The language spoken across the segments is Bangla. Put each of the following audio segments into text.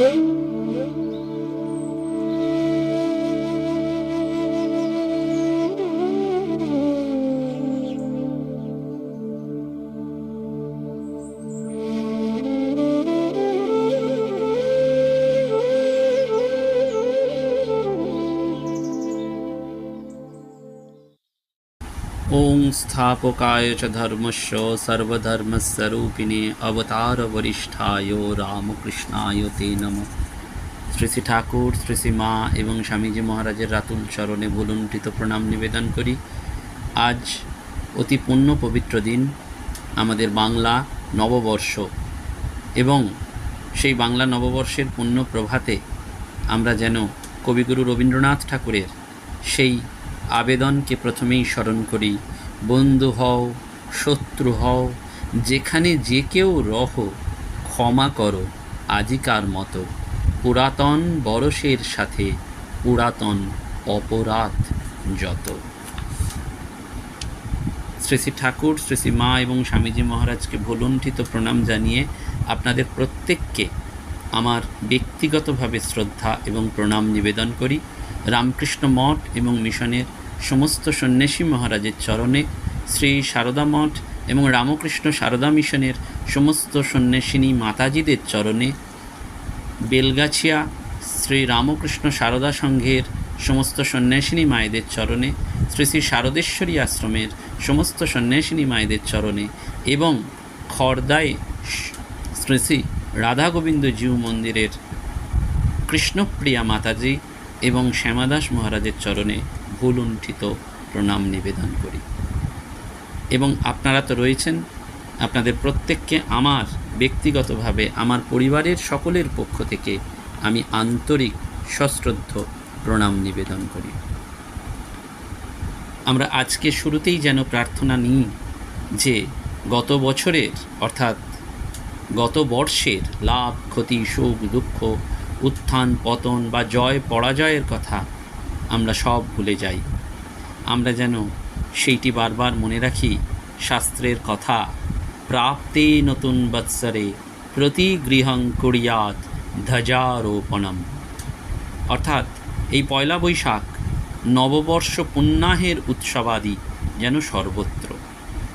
Música स्थापकाय च धर्मस्य सर्वधर्मस्वरूपिणे অবতারবরিষ্ঠায় রামকৃষ্ণায় তে নম শ্রী শ্রী ঠাকুর শ্রী শ্রী মা এবং স্বামীজি মহারাজের রাতুল চরণে ভুলুণ্ঠিত প্রণাম নিবেদন করি আজ অতি পুণ্য পবিত্র দিন আমাদের বাংলা নববর্ষ এবং সেই বাংলা নববর্ষের পুণ্য প্রভাতে আমরা যেন কবিগুরু রবীন্দ্রনাথ ঠাকুরের সেই আবেদনকে প্রথমেই স্মরণ করি বন্ধু হও, শত্রু হও, যেখানে যে কেউ রহ, ক্ষমা করো আজিকার মতো। পুরাতন বরসের সাথে পুরাতন অপরাধ যত। শ্রী শ্রী ঠাকুর, শ্রী শ্রী মা এবং স্বামীজি মহারাজকে ভুলুণ্ঠিত প্রণাম জানিয়ে আপনাদের প্রত্যেককে আমার ব্যক্তিগতভাবে শ্রদ্ধা এবং প্রণাম নিবেদন করি। রামকৃষ্ণ মঠ এবং মিশনের সমস্ত সন্ন্যাসী মহারাজের চরণে শ্রী সারদা মঠ এবং রামকৃষ্ণ সারদা মিশনের সমস্ত সন্ন্যাসিনী মাতাজিদের চরণে বেলগাছিয়া শ্রী রামকৃষ্ণ সারদা সংঘের সমস্ত সন্ন্যাসিনী মায়েদের চরণে, শ্রী শ্রী শারদেশ্বরী আশ্রমের সমস্ত সন্ন্যাসিনী মায়েদের চরণে এবং খর্দায় শ্রী শ্রী রাধা গোবিন্দ জিউ মন্দিরের কৃষ্ণপ্রিয়া মাতাজি এবং শ্যামাদাস মহারাজের চরণে ভুলুণ্ঠিত প্রণাম নিবেদন করি। এবং আপনারা তো রয়েছেন আপনাদের প্রত্যেককে আমার ব্যক্তিগতভাবে, আমার পরিবারের সকলের পক্ষ থেকে আমি আন্তরিক সশ্রদ্ধ প্রণাম নিবেদন করি। আমরা আজকে শুরুতেই যেন প্রার্থনা নিই যে গত বছরের, অর্থাৎ গত বর্ষের লাভ, ক্ষতি, সুখ, দুঃখ, উত্থান, পতন বা জয়, পরাজয়ের কথা আমরা সব ভুলে যাই। আমরা যেন সেইটি বারবার মনে রাখি, শাস্ত্রের কথা। প্রাপ্তে নতুন বৎসরে প্রতি গৃহং কুরিয়াত ধ্বজারোপণম। অর্থাৎ, এই পয়লা বৈশাখ নববর্ষ পুণ্যাহের উৎসবাদি যেন সর্বত্র।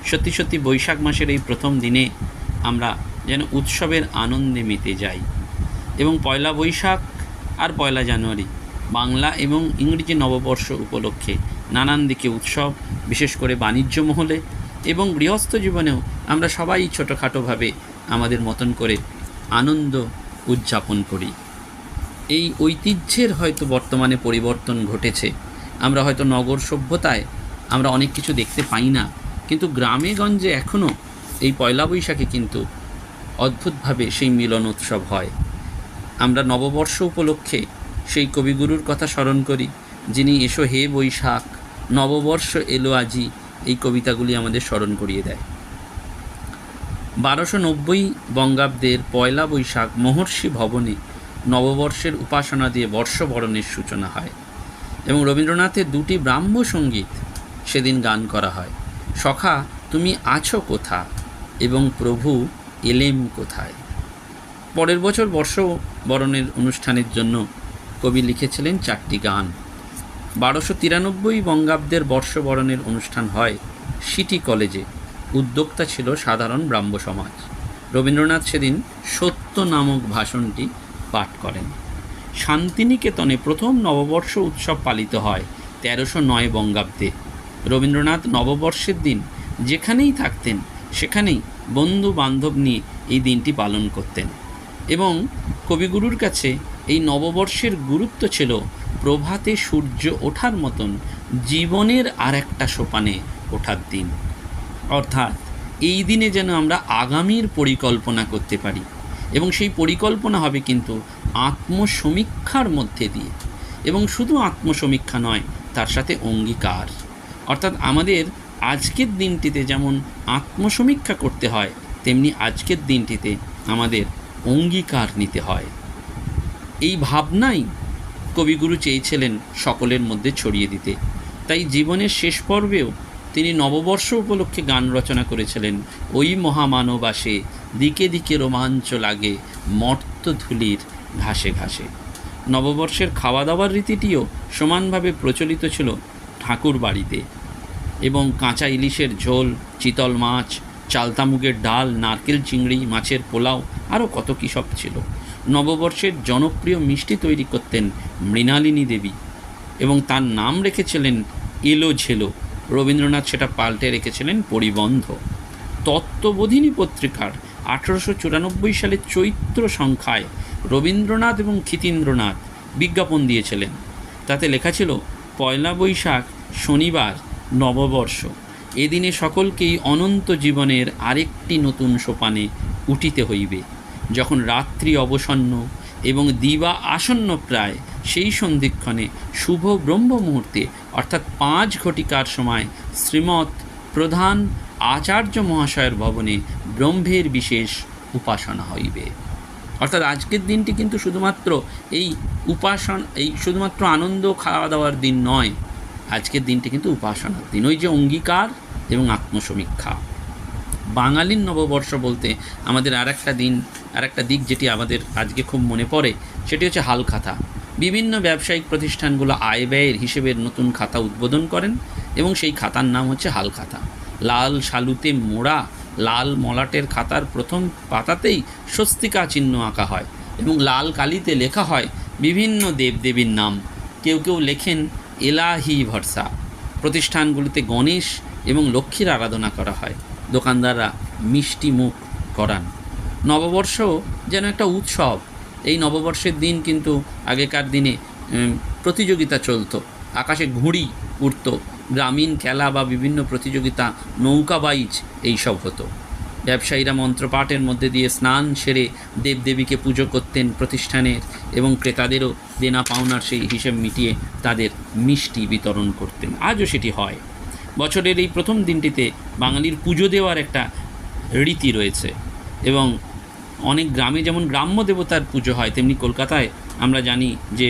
সত্যি সত্যি বৈশাখ মাসের এই প্রথম দিনে আমরা যেন উৎসবের আনন্দে মেতে যাই। এবং পয়লা বৈশাখ আর পয়লা জানুয়ারি বাংলা এবং ইংরেজি নববর্ষ উপলক্ষে নানান দিকে উৎসব, বিশেষ করে বাণিজ্য মহলে এবং গৃহস্থ জীবনেও আমরা সবাই ছোটোখাটোভাবে আমাদের মতন করে আনন্দ উদযাপন করি। এই ঐতিহ্যের হয়তো বর্তমানে পরিবর্তন ঘটেছে। আমরা হয়তো নগর সভ্যতায় আমরা অনেক কিছু দেখতে পাই না, কিন্তু গ্রামে গঞ্জে এখনও এই পয়লা বৈশাখে কিন্তু অদ্ভুতভাবে সেই মিলন উৎসব হয়। আমরা নববর্ষ উপলক্ষে সেই কবিগুরুর কথা স্মরণ করি, যিনি এসো হে বৈশাখ নববর্ষ এলো আজি, এই কবিতাগুলি আমাদের স্মরণ করিয়ে দেয়। বারোশো নব্বই বঙ্গাব্দের পয়লা বৈশাখ মহর্ষি ভবনে নববর্ষের উপাসনা দিয়ে বর্ষবরণের সূচনা হয় এবং রবীন্দ্রনাথের দুটি ব্রাহ্ম সংগীত সেদিন গান করা হয়। সখা, তুমি আছো কোথা এবং প্রভু এলেম কোথায়? পরের বছর বর্ষবরণের অনুষ্ঠানের জন্য কবি লিখেছিলেন চারটি গান। বারোশো তিরানব্বই বঙ্গাব্দের বর্ষবরণের অনুষ্ঠান হয় সিটি কলেজে। উদ্যোক্তা ছিল সাধারণ ব্রাহ্ম সমাজ। রবীন্দ্রনাথ সেদিন সত্য নামক ভাষণটি পাঠ করেন। শান্তিনিকেতনে প্রথম নববর্ষ উৎসব পালিত হয় তেরোশো নয় বঙ্গাব্দে। রবীন্দ্রনাথ নববর্ষের দিন যেখানেই থাকতেন, সেখানেই বন্ধু বান্ধব নিয়ে এই দিনটি পালন করতেন এবং কবিগুরুর কাছে এই নববর্ষের গুরুত্ব ছিল প্রভাতে সূর্য ওঠার মতন জীবনের আর একটা সোপানে ওঠার দিন। অর্থাৎ এই দিনে যেন আমরা আগামীর পরিকল্পনা করতে পারি এবং সেই পরিকল্পনা হবে কিন্তু আত্মসমীক্ষার মধ্যে দিয়ে। এবং শুধু আত্মসমীক্ষা নয়, তার সাথে অঙ্গীকার। অর্থাৎ আমাদের আজকের দিনটিতে যেমন আত্মসমীক্ষা করতে হয়, তেমনি আজকের দিনটিতে আমাদের অঙ্গীকার নিতে হয়। এই ভাবনাই কবিগুরু চেয়েছিলেন সকলের মধ্যে ছড়িয়ে দিতে। তাই জীবনের শেষ পর্বেও তিনি নববর্ষ উপলক্ষে গান রচনা করেছিলেন। ওই মহামানব আসে, দিকে দিকে রোমাঞ্চ লাগে মর্তধুলির ঘাসে ঘাসে। নববর্ষের খাওয়া দাওয়ার রীতিটিও সমানভাবে প্রচলিত ছিল ঠাকুর বাড়িতে এবং কাঁচা ইলিশের ঝোল, চিতল মাছ, চালতামুগের ডাল, নারকেল চিংড়ি, মাছের পোলাও, আরও কত কী সব ছিল। নববর্ষের জনপ্রিয় মিষ্টি তৈরি করতেন মৃণালিনী দেবী এবং তার নাম রেখেছিলেন এলো ঝেলো। রবীন্দ্রনাথ সেটা পাল্টে রেখেছিলেন পরিবন্ধ। তত্ত্ববোধিনী পত্রিকার আঠারোশো চুরানব্বই সালের চৈত্র সংখ্যায় রবীন্দ্রনাথ এবং ক্ষিতীন্দ্রনাথ বিজ্ঞাপন দিয়েছিলেন। তাতে লেখা ছিল, পয়লা বৈশাখ, শনিবার, নববর্ষ। এদিনে সকলকেই অনন্ত জীবনের আরেকটি নতুন সোপানে উঠিতে হইবে। যখন রাত্রি অবসন্ন এবং দিবা আসন্ন প্রায়, সেই সন্ধিক্ষণে শুভ ব্রহ্ম মুহূর্তে অর্থাৎ পাঁচ ঘটিকার সময়, শ্রীমৎ প্রধান আচার্য মহাশয়ের ভবনে ব্রহ্মের বিশেষ উপাসনা হইবে। অর্থাৎ আজকের দিনটি কিন্তু শুধুমাত্র এই উপাসন, এই শুধুমাত্র আনন্দ খাওয়া দাওয়ার দিন নয়, আজকের দিনটি কিন্তু উপাসনার দিন। ওই যে অঙ্গীকার এবং আত্মসমীক্ষা। বাঙালির নববর্ষ বলতে আমাদের আর একটা দিন আর একটা দিক যেটি আমাদের আজকে খুব মনে পড়ে, সেটি হচ্ছে হালখাতা বিভিন্ন ব্যবসায়িক প্রতিষ্ঠানগুলো আয় ব্যয়ের হিসেবের নতুন খাতা উদ্বোধন করেন এবং সেই খাতার নাম হচ্ছে হালখাতা লাল শালুতে মোড়া, লাল মলাটের খাতার প্রথম পাতাতেই স্বস্তিকা চিহ্ন আঁকা হয় এবং লাল কালিতে লেখা হয় বিভিন্ন দেবদেবীর নাম। কেউ কেউ লেখেন এলাহি ভরসা। প্রতিষ্ঠানগুলিতে গণেশ এবং লক্ষ্মীর আরাধনা করা হয়। দোকানদাররা মিষ্টি মুখ করান। নববর্ষ যেন একটা উৎসব। এই নববর্ষের দিন কিন্তু আগেকার দিনে প্রতিযোগিতা চলতো। আকাশে ঘুড়ি উঠত গ্রামীণ খেলা বা বিভিন্ন প্রতিযোগিতা, নৌকা বাইচ এইসব হতো। ব্যবসায়ীরা মন্ত্রপাঠের মধ্যে দিয়ে স্নান সেরে দেবদেবীকে পুজো করতেন প্রতিষ্ঠানের এবং ক্রেতাদেরও দেনা পাওনার সেই হিসেব মিটিয়ে তাদের মিষ্টি বিতরণ করতেন। আজও সেটি হয়। বছরের এই প্রথম দিনটিতে বাঙালির পুজো দেওয়ার একটা রীতি রয়েছে এবং অনেক গ্রামে যেমন গ্রাম্য দেবতার পুজো হয়, তেমনি কলকাতায় আমরা জানি যে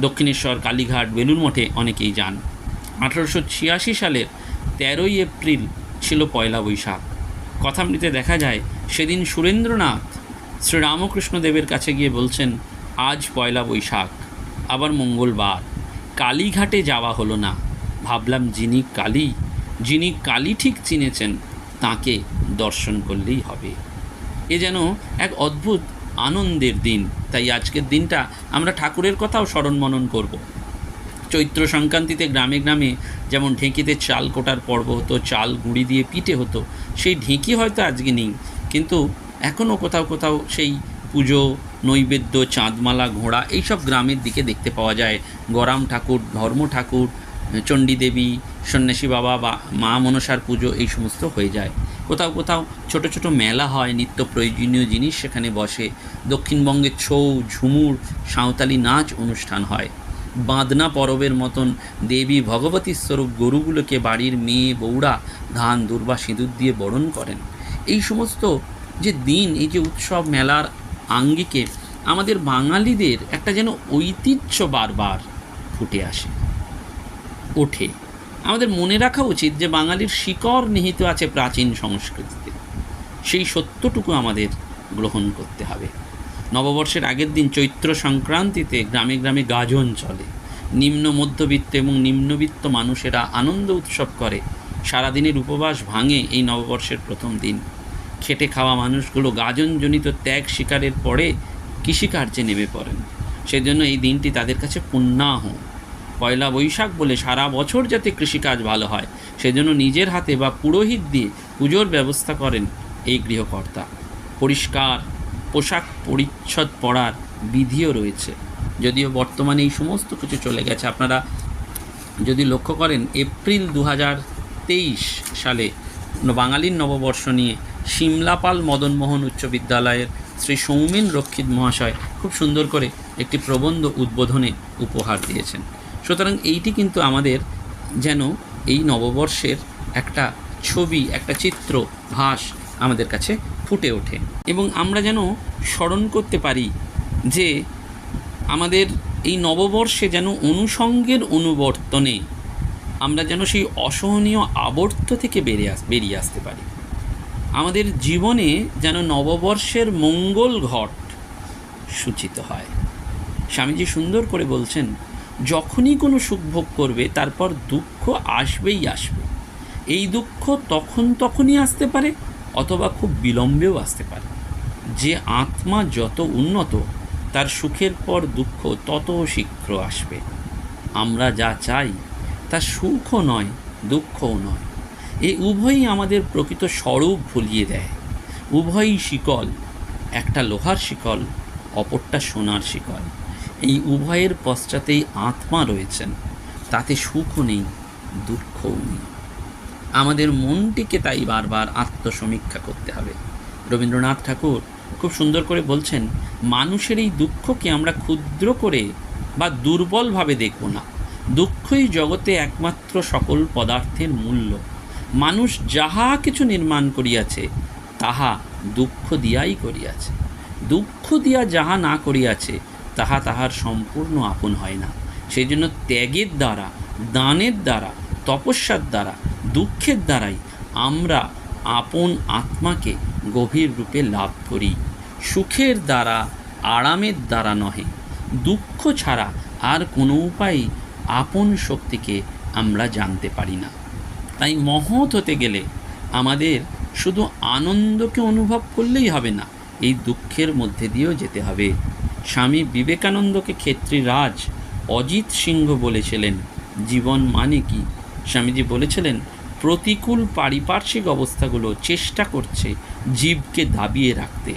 দক্ষিণেশ্বর, কালীঘাট বেলুর মঠে অনেকেই যান। আঠারোশো ছিয়াশি সালের তেরোই এপ্রিল ছিল পয়লা বৈশাখ। কথামৃতে দেখা যায়, সেদিন সুরেন্দ্রনাথ শ্রীরামকৃষ্ণ দেবের কাছে গিয়ে বলছেন, আজ পয়লা বৈশাখ, আবার মঙ্গলবার। কালীঘাটে যাওয়া হলো না। ভাবলাম যিনি কালী যিনি কালী ঠিক চিনেছেন, তাকে দর্শন করলেই হবে। এ যেন এক অদ্ভুত আনন্দের দিন। তাই আজকের দিনটা আমরা ঠাকুরের কথাও স্মরণ মনন করব। চৈত্র সংক্রান্তিতে গ্রামে গ্রামে যেমন ঢেঁকিতে চাল কোটার পর্ব হতো, চাল গুঁড়ি দিয়ে পিঠে হতো, সেই ঢেঁকি হয়তো আজকে নেই। কিন্তু এখনও কোথাও কোথাও সেই পুজো, নৈবেদ্য, চাঁদমালা, ঘোড়া এইসব গ্রামের দিকে দেখতে পাওয়া যায়। গরাম ঠাকুর, ধর্ম ঠাকুর চণ্ডী দেবী, সন্ন্যাসী বাবা বা মা মনসার পুজো এই সমস্ত হয়ে যায়। কোথাও কোথাও ছোট ছোট মেলা হয়, নিত্য প্রয়োজনীয় জিনিস সেখানে বসে। দক্ষিণবঙ্গে ছৌ, ঝুমুর, সাঁওতালি নাচ অনুষ্ঠান হয়। বাঁদনা পরবের মতন দেবী ভগবতী স্বরূপ গরুগুলোকে বাড়ির মেয়ে বৌড়া ধান, দুর্বা, সিঁদুর দিয়ে বরণ করেন। এই সমস্ত যে দিন, এই যে উৎসব মেলার আঙ্গিকে আমাদের বাঙালিদের একটা যেন ঐতিহ্য বারবার ফুটে আসে। ওঠে। আমাদের মনে রাখা উচিত যে বাঙালির শিকড় নিহিত আছে প্রাচীন সংস্কৃতিতে। সেই সত্যটুকু আমাদের গ্রহণ করতে হবে। নববর্ষের আগের দিন চৈত্র সংক্রান্তিতে গ্রামে গ্রামে গাজন চলে। নিম্ন মধ্যবিত্ত এবং নিম্নবিত্ত মানুষেরা আনন্দ উৎসব করে। সারাদিনের উপবাস ভাঙে এই নববর্ষের প্রথম দিন। খেটে খাওয়া মানুষগুলো গাজনজনিত ত্যাগ শিকারের পরে কৃষিকার্যে নেমে পড়েন। সেজন্য এই দিনটি তাদের কাছে পুণ্যাহ পয়লা বৈশাখ বলে সারা বছর যাতে কৃষিকাজ ভালো হয়, সেজন্য নিজের হাতে বা পুরোহিত দিয়ে পুজোর ব্যবস্থা করেন এই গৃহকর্তা। পরিষ্কার, পোশাক পরিচ্ছদ পরার বিধিও রয়েছে। যদিও বর্তমানে এই সমস্ত কিছু চলে গেছে, আপনারা যদি লক্ষ্য করেন, এপ্রিল দু সালে বাঙালির নববর্ষ নিয়ে সিমলাপাল মদনমোহন উচ্চ বিদ্যালয়ের শ্রী সৌমেন রক্ষিত মহাশয় খুব সুন্দর করে একটি প্রবন্ধ উদ্বোধনে উপহার দিয়েছেন। সুতরাং এইটি কিন্তু আমাদের যেন এই নববর্ষের একটা ছবি, একটা চিত্র, ভাস আমাদের কাছে ফুটে ওঠে। এবং আমরা যেন স্মরণ করতে পারি যে আমাদের এই নববর্ষে যেন অনুষঙ্গের অনুবর্তনে আমরা যেন সেই অসহনীয় আবর্ত থেকে বেরিয়ে আস, বেরিয়ে আসতে পারি। আমাদের জীবনে যেন নববর্ষের মঙ্গল ঘট সূচিত হয়। স্বামীজি সুন্দর করে বলছেন যখনই কোনো সুখ ভোগ করবে, তারপর দুঃখ আসবেই আসবে। এই দুঃখ তখন তখনই আসতে পারে, অথবা খুব বিলম্বেও আসতে পারে। যে আত্মা যত উন্নত, তার সুখের পর দুঃখ তত শীঘ্র আসবে। আমরা যা চাই, তা সুখও নয়, দুঃখও নয়। এই উভয়ই আমাদের প্রকৃত স্বরূপ ভুলিয়ে দেয়। উভয়ই শিকল, একটা লোহার শিকল, অপরটা সোনার শিকল। এই উভয়ের পশ্চাতেই আত্মা রয়েছেন। তাতে সুখও নেই, দুঃখও নেই। আমাদের মনটিকে তাই বারবার আত্মসমীক্ষা করতে হবে। রবীন্দ্রনাথ ঠাকুর খুব সুন্দর করে বলছেন, মানুষের এই দুঃখকে আমরা ক্ষুদ্র করে বা দুর্বলভাবে দেখব না। দুঃখই জগতে একমাত্র সকল পদার্থের মূল্য। মানুষ যাহা কিছু নির্মাণ করিয়াছে, তাহা দুঃখ দিয়াই করিয়াছে। দুঃখ দিয়া যাহা না করিয়াছে তাহা তাহার সম্পূর্ণ আপন হয় না। সেই জন্য ত্যাগের দ্বারা, দানের দ্বারা, তপস্যার দ্বারা, দুঃখের দ্বারাই আমরা আপন আত্মাকে গভীর রূপে লাভ করি। সুখের দ্বারা, আরামের দ্বারা নহে। দুঃখ ছাড়া আর কোনো উপায়ে আপন শক্তিকে আমরা জানতে পারি না। তাই মহৎ হতে গেলে আমাদের শুধু আনন্দকে অনুভব করলেই হবে না এই দুঃখের মধ্যে দিয়েও যেতে হবে। স্বামী বিবেকানন্দকে ক্ষেত্রী রাজ অজিত সিংহ বলেছিলেন, জীবন মানে কি? স্বামীজি বলেছিলেন, প্রতিকূল পারিপার্শ্বিক অবস্থাগুলো চেষ্টা করছে জীবকে দাবিয়ে রাখতে।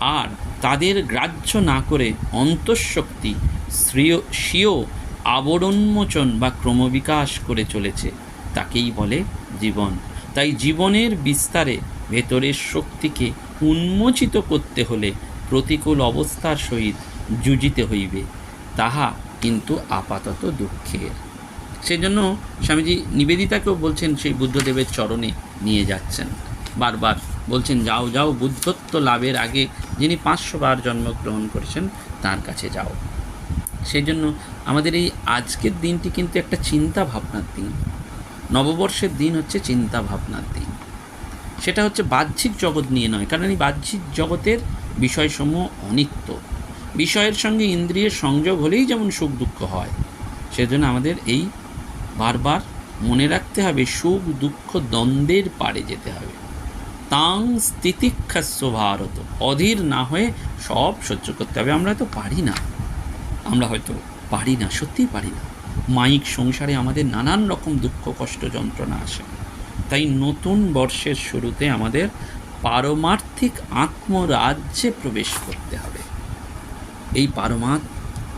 আর তাদের গ্রাহ্য না করে অন্তঃশক্তি স্বীয় আবরণমোচন বা ক্রমবিকাশ করে চলেছে। তাকেই বলে জীবন। তাই জীবনের বিস্তারে ভেতরের শক্তিকে উন্মোচিত করতে হলে প্রতিকূল অবস্থার সহিত যুজিতে হইবে, তাহা কিন্তু আপাতত দুঃখের। সেজন্য স্বামীজি নিবেদিতাকেও বলছেন, সেই বুদ্ধদেবের চরণে নিয়ে যাচ্ছেন। বারবার বলছেন, যাও যাও, বুদ্ধত্ব লাভের আগে যিনি পাঁচশো বার জন্মগ্রহণ করেছেন, তার কাছে যাও। সেই জন্য আমাদের এই আজকের দিনটি কিন্তু একটা চিন্তা ভাবনার দিন। নববর্ষের দিন হচ্ছে চিন্তা ভাবনার দিন। সেটা হচ্ছে বাহ্যিক জগৎ নিয়ে নয়, কারণ এই বাহ্যিক জগতের বিষয়সমূহ অনিত্য। বিষয়ের সঙ্গে ইন্দ্রিয়ের সংযোগ হলেই যেমন সুখ দুঃখ হয়, সেজন্য আমাদের এই বারবার মনে রাখতে হবে, সুখ দুঃখ দ্বন্দ্বের পারে যেতে হবে। তাং স্থিতিক্ষাস্য ভারত, অধীর না হয়ে সব সহ্য করতে হবে। আমরা তো পারি না। আমরা হয়তো পারি না, সত্যিই পারি না। মাইক সংসারে আমাদের নানান রকম দুঃখ, কষ্ট, যন্ত্রণা আসে। তাই নতুন বর্ষের শুরুতে আমাদের পারমার্থিক আত্মরাজ্যে প্রবেশ করতে হবে। এই পারমাত্ম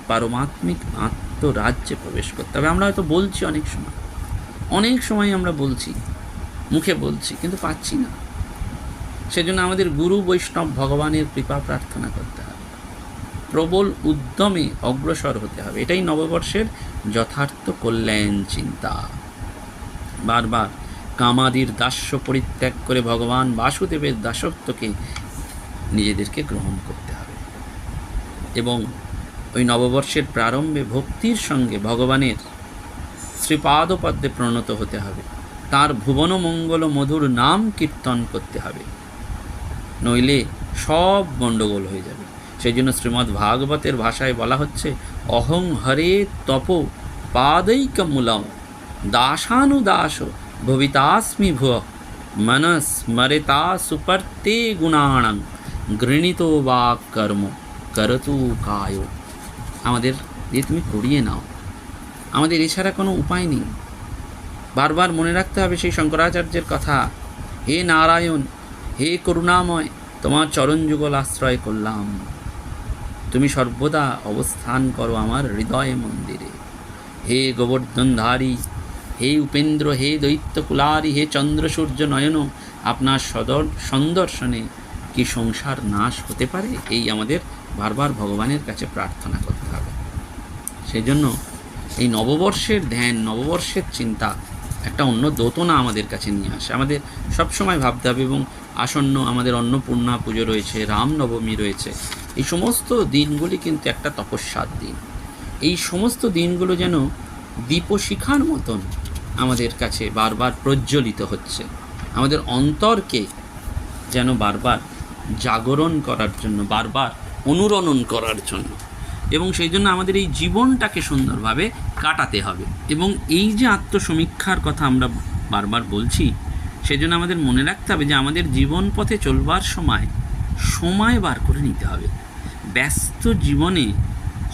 পারমাত্মিক আত্মরাজ্যে প্রবেশ করতে হবে। আমরা হয়তো বলছি অনেক সময়। অনেক সময় আমরা বলছি, মুখে বলছি, কিন্তু পাচ্ছি না। সেজন্য আমাদের গুরু বৈষ্ণব ভগবানের কৃপা প্রার্থনা করতে হবে। প্রবল উদ্যমে অগ্রসর হতে হবে। এটাই নববর্ষের যথার্থ কল্যাণ চিন্তা। বারবার কামাদির দাস্য পরিত্যাগ করে ভগবান বাসুদেবের দাসত্বকে নিজেদেরকে গ্রহণ করতে হবে। এবং ওই নববর্ষের প্রারম্ভে ভক্তির সঙ্গে ভগবানের শ্রীপাদপদ্মে প্রণত হতে হবে। তার ভুবন মঙ্গল মধুর নাম কীর্তন করতে হবে। নইলে সব গণ্ডগোল হয়ে যাবে। সেই জন্য শ্রীমদ্ ভাগবতের ভাষায় বলা হচ্ছে, অহং হরে তপ পাদৈকমূলম, দাসানুদাস ভবিতাস্মি ভুয় মনস্মরেতা সুপর্তে গুণাণং গৃণীত বা কর্ম করতু কায় আমাদের দিয়ে তুমি করিয়ে নাও। আমাদের এছাড়া কোনো উপায় নেই। বারবার মনে রাখতে হবে সেই শঙ্করাচার্যের কথা। হে নারায়ণ, হে করুণাময়, তোমার চরণ যুগল আশ্রয় করলাম। তুমি সর্বদা অবস্থান করো আমার হৃদয় মন্দিরে। হে গোবর্ধনধারী হে উপেন্দ্র, হে দৈত্য কুলারি, হে চন্দ্র সূর্য নয়ন, আপনার সদর, সন্দর্শনে কি সংসার নাশ হতে পারে? এই আমাদের বারবার ভগবানের কাছে প্রার্থনা করতে হবে। সেই জন্য এই নববর্ষের ধ্যান, নববর্ষের চিন্তা একটা অন্য দোতনা আমাদের কাছে নিয়ে আসে। আমাদের সবসময় ভাবতে হবে এবং আসন্ন আমাদের অন্নপূর্ণা পুজো রয়েছে, রামনবমী রয়েছে। এই সমস্ত দিনগুলি কিন্তু একটা তপস্যার দিন। এই সমস্ত দিনগুলো যেন দীপশিখার মতন আমাদের কাছে বারবার প্রজ্বলিত হচ্ছে। আমাদের অন্তরকে যেন বারবার জাগরণ করার জন্য, বারবার অনুরণন করার জন্য। এবং সেই জন্য আমাদের এই জীবনটাকে সুন্দরভাবে কাটাতে হবে। এবং এই যে আত্মসমীক্ষার কথা আমরা বারবার বলছি, সেই জন্য আমাদের মনে রাখতে হবে যে আমাদের জীবন পথে চলবার সময় সময় বার করে নিতে হবে। ব্যস্ত জীবনে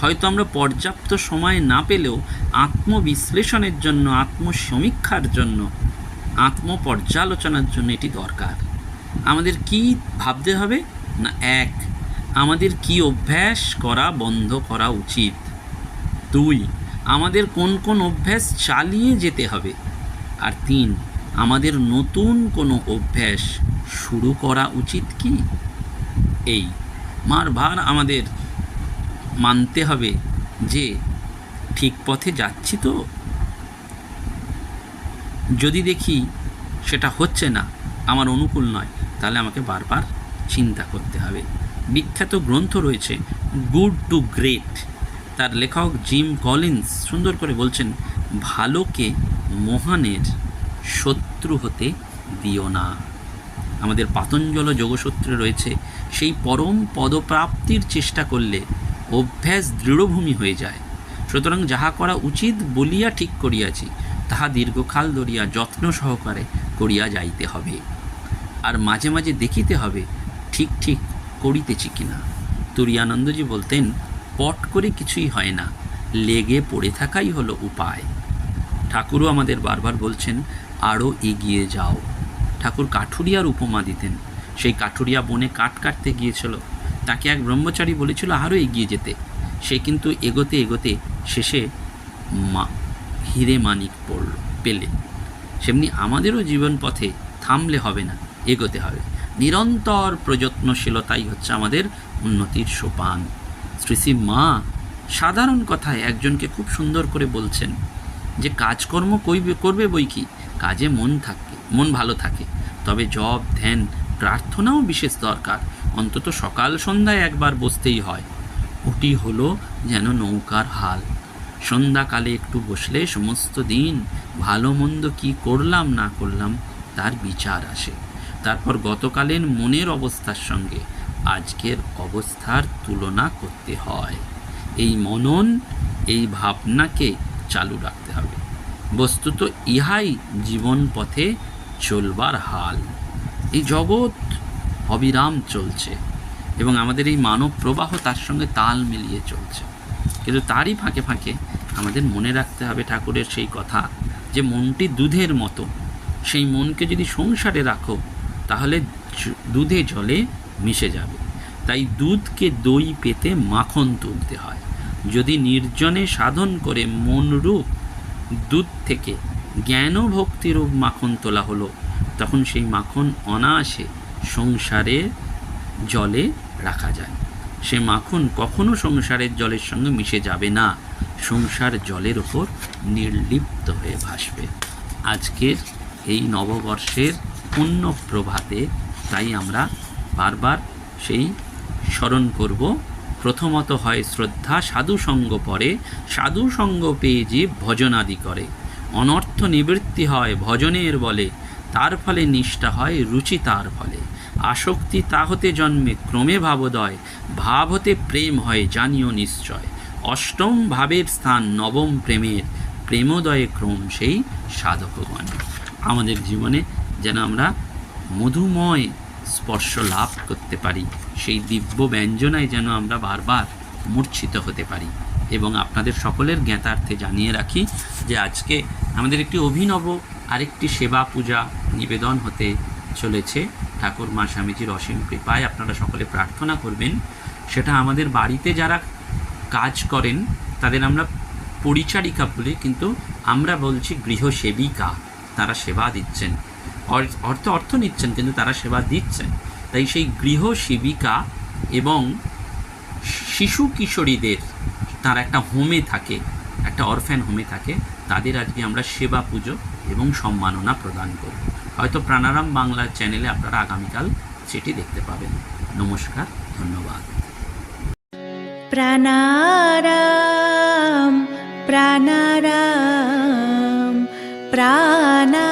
হয়তো আমরা পর্যাপ্ত সময় না পেলেও আত্মবিশ্লেষণের জন্য, আত্মসমীক্ষার জন্য, আত্মপর্যালোচনার জন্য এটি দরকার। আমাদের কি ভাবতে হবে? না, এক, আমাদের কি অভ্যাস করা বন্ধ করা উচিত? দুই, আমাদের কোন কোন অভ্যাস চালিয়ে যেতে হবে? আর তিন, আমাদের নতুন কোনো অভ্যাস শুরু করা উচিত কি? এই মারবার আমাদের মানতে হবে যে, ঠিক পথে যাচ্ছি তো? যদি দেখি সেটা হচ্ছে না, আমার অনুকূল নয়, তাহলে আমাকে বারবার চিন্তা করতে হবে। বিখ্যাত গ্রন্থ রয়েছে, গুড টু গ্রেট। তার লেখক জিম কলিন্স সুন্দর করে বলছেন, ভালোকে মহানের শত্রু হতে দিও না। আমাদের পাতঞ্জল যোগসূত্রে রয়েছে, সেই পরম পদপ্রাপ্তির চেষ্টা করলে অভ্যাস দৃঢ়ভূমি হয়ে যায়। সুতরাং যাহা করা উচিত বলিয়া ঠিক করিয়াছি, তাহা দীর্ঘকাল ধরিয়া যত্ন সহকারে করিয়া যাইতে হবে। আর মাঝে মাঝে দেখিতে হবে, ঠিক ঠিক করিতেছি কিনা। তুরিয়ানন্দজি বলতেন, পট করে কিছুই হয় না, লেগে পড়ে থাকাই হলো উপায়। ঠাকুরও আমাদের বারবার বলছেন আরও এগিয়ে যাও। ঠাকুর কাঠুরিয়ার উপমা দিতেন, সেই কাঠুরিয়া বনে কাঠ কাটতে গিয়েছিল তাকে এক ব্রহ্মচারী বলেছিল আরও এগিয়ে যেতে। সে কিন্তু এগোতে এগোতে শেষে মা, হিরে মানিক পড়ল, পেলে। সেমনি আমাদেরও জীবন পথে থামলে হবে না, এগোতে হবে। নিরন্তর প্রযত্নশীলতাই হচ্ছে আমাদের উন্নতির সোপান। শ্রী শ্রী মা সাধারণ কথায় একজনকে খুব সুন্দর করে বলছেন যে, কাজকর্ম কইবে, করবে বই কি? কাজে মন থাকে, মন ভালো থাকে। তবে জব ধ্যান, প্রার্থনাও বিশেষ দরকার। অন্তত সকাল সন্ধ্যায় একবার বসতেই হয়। ওটি হলো যেন নৌকার হাল। সন্ধ্যাকালে একটু বসলে সমস্ত দিন ভালো মন্দ কী করলাম না করলাম তার বিচার আসে। তারপর গতকালের মনের অবস্থার সঙ্গে আজকের অবস্থার তুলনা করতে হয়। এই মনন, এই ভাবনাকে চালু রাখতে হবে। বস্তুত ইহাই জীবন পথে চলবার হাল। এই জগৎ অবিরাম চলছে এবং আমাদের এই মানব প্রবাহ তার সঙ্গে তাল মিলিয়ে চলছে। কিন্তু তারই ফাঁকে ফাঁকে আমাদের মনে রাখতে হবে ঠাকুরের সেই কথা যে মনটি দুধের মতো। সেই মনকে যদি সংসারে রাখো, তাহলে দুধে জলে মিশে যাবে। তাই দুধকে দই পেতে মাখন তুলতে হয়। যদি নির্জনে সাধন করে মনরূপ দুধ থেকে জ্ঞান ভক্তিরূপ মাখন তোলা হলো, তখন সেই মাখন অনায়াসে সংসারে জলে রাখা যায়। সে মাখন কখনো সংসারের জলের সঙ্গে মিশে যাবে না। সংসার জলের ওপর নির্লিপ্ত হয়ে ভাসবে। আজকের এই নববর্ষের পুণ্য প্রভাতে তাই আমরা বারবার সেই স্মরণ করব। প্রথমত হয় শ্রদ্ধা সাধু সঙ্গ পরে সাধু সঙ্গ পেয়ে জীব ভজনাদি করে। অনর্থ নিবৃত্তি হয় ভজনের বলে। তার ফলে নিষ্ঠা হয়, রুচি তার ফলে। আসক্তি তা হতে জন্মে, ক্রমে ভাবোদয়, ভাব হতে প্রেম হয়, জানিও নিশ্চয়। অষ্টম ভাবের স্থান, নবম প্রেমের প্রেমোদয়ে ক্রম সেই সাধকগণ। আমাদের জীবনে যেন আমরা মধুময় স্পর্শ লাভ করতে পারি, সেই দিব্য ব্যঞ্জনায় যেন আমরা বারবার মূর্ছিত হতে পারি। এবং আপনাদের সকলের জ্ঞাতার্থে জানিয়ে রাখি যে আজকে আমাদের একটি অভিনব আরেকটি সেবা পূজা নিবেদন হতে চলেছে। ঠাকুর মা স্বামীজির অসীম কৃপায় আপনারা সকলে প্রার্থনা করবেন। সেটা আমাদের বাড়িতে যারা কাজ করেন, তাদের আমরা পরিচারিকা বলি, কিন্তু আমরা বলছি গৃহসেবিকা, তারা সেবা দিচ্ছেন। অর- অর্থ অর্থ নিচ্ছেন, কিন্তু তারা সেবা দিচ্ছেন। তাই সেই গৃহ সেবিকা এবং শিশু কিশোরীদের, তার একটা হোমে থাকে, একটা অরফ্যান হোমে থাকে, তাদের আজকে আমরা সেবা পুজো এবং সম্মাননা প্রদান করব হয়তো প্রাণারাম বাংলা চ্যানেলে আপনারা আগামীকাল সেটি দেখতে পাবেন। নমস্কার, ধন্যবাদ। প্রাণারাম প্রাণারাম প্রাণা